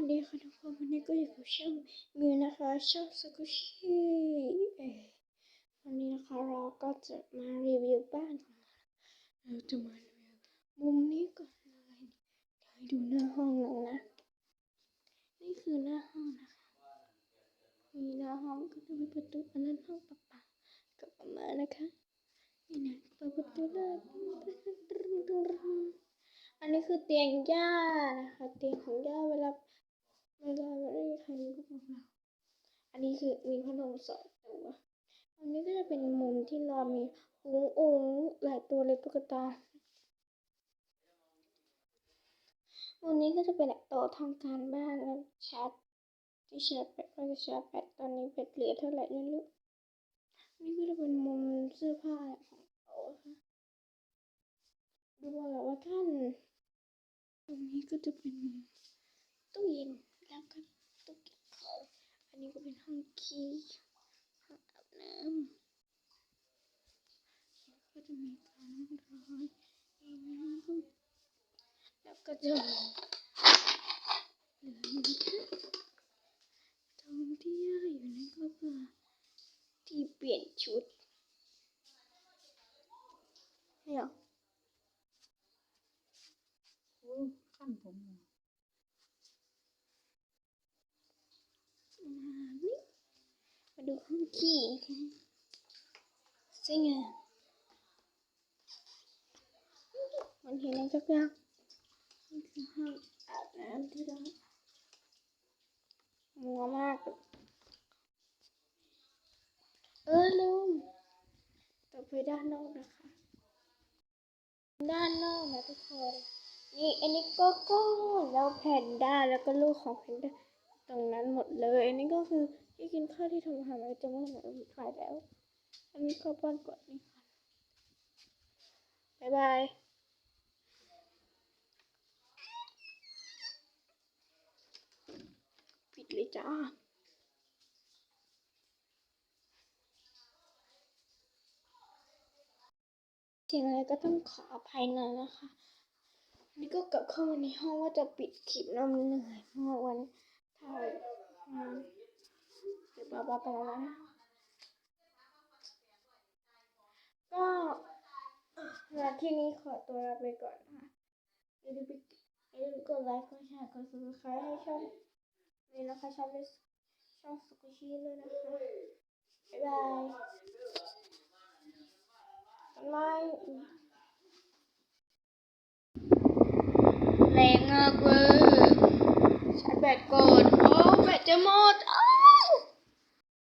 วัสดีค่ะทุกคนวันนี้ก็อยู่กับช่องมิวนะคะช่องสกุชี่วันนี้นะคะเราก็จะมารีวิวบ้านของเราเราจะมารีวิวมุมนี้ก่อนเลยเดี๋ยวให้ดูหน้าห้องหน่อยนะ นี่คือหน้าห้องนะคะมีหน้าห้องก็จะมีประตูอันนั้นห้องปะปากับประมานะคะนี่นะเปิดประตูเลยอันนี้คือเตียงย่านะคะเตียงของย่าเวลา เวลาไม่ได้ใครรู้ของเราอันนี้คือมีพัดลมสองตัวอันนี้ก็จะเป็นมุมที่นอนมีหุงอุงหลายตัวเลยตุ๊กตามุมนี้ก็จะเป็นโต๊ะทำการบ้านแล้วชาร์จที่ชาร์จแบตก็จะชาร์จแบตตอนนี้แบตเหลือเท่าไหร่ไม่รู้นี่ก็จะเป็นมุมเสื้อผ้าของโต๊ะค่ะดูว่าแบบว่าท่านตรงนี้ก็จะเป็นมุมตู้เย็น แล้วก็ตู้เก็บของอันนี้ก็เป็นห้องขี้ห้องอาบน้ำก็จะมีการนั่งร้อยอีนิดนึงแล้วก็จะมีเหลืออยู่แค่ตรงที่ย่าอยู่นั่นก็คือที่เปลี่ยนชุดเนี่ยโอ้ขั้นผมเลย มานี่มา ดูห้องขี้ซึ่งอะมันเห็นอะไรสักอย่างนี่คือห้องอาบน้ำที่เรามัวมาก เออลืมต่อไปด้านนอกนะคะ ด้านนอกนะทุกคน นี่อันนี้ก็ก็แล้วแพนด้าแล้วก็ลูกของแพนด้า ตรงนั้นหมดเลยอันนี้ก็คือที่กินข้าวที่ทำอาหารไว้จะไม่หลือถ่ายแล้ว อันนี้ก็ป้อนกดนี่ค่ะบ๊ายบายปิดเลยจ้าเสียงอะไรก็ต้องขออภัยน่อยนะคะ นี่ก็กลับเข้ามาในห้องว่าจะปิดคลิปแล้วมันเหนื่อยมากวันถ่ายงาน เดี๋ยวบ้าๆไปแล้วนะก็สำหรับที่นี้ขอตัวลาไปก่อนนะคะอย่าลืมอย่าลืมกดไลค์กดแชร์กด subscribe ให้ช่องนี้นะคะช่องช่องสุกุชี่เลยนะคะ บ๊ายบายไม่แรงมากเว้ยชาร์จแบตก่อน โอ้ แบตจะหมด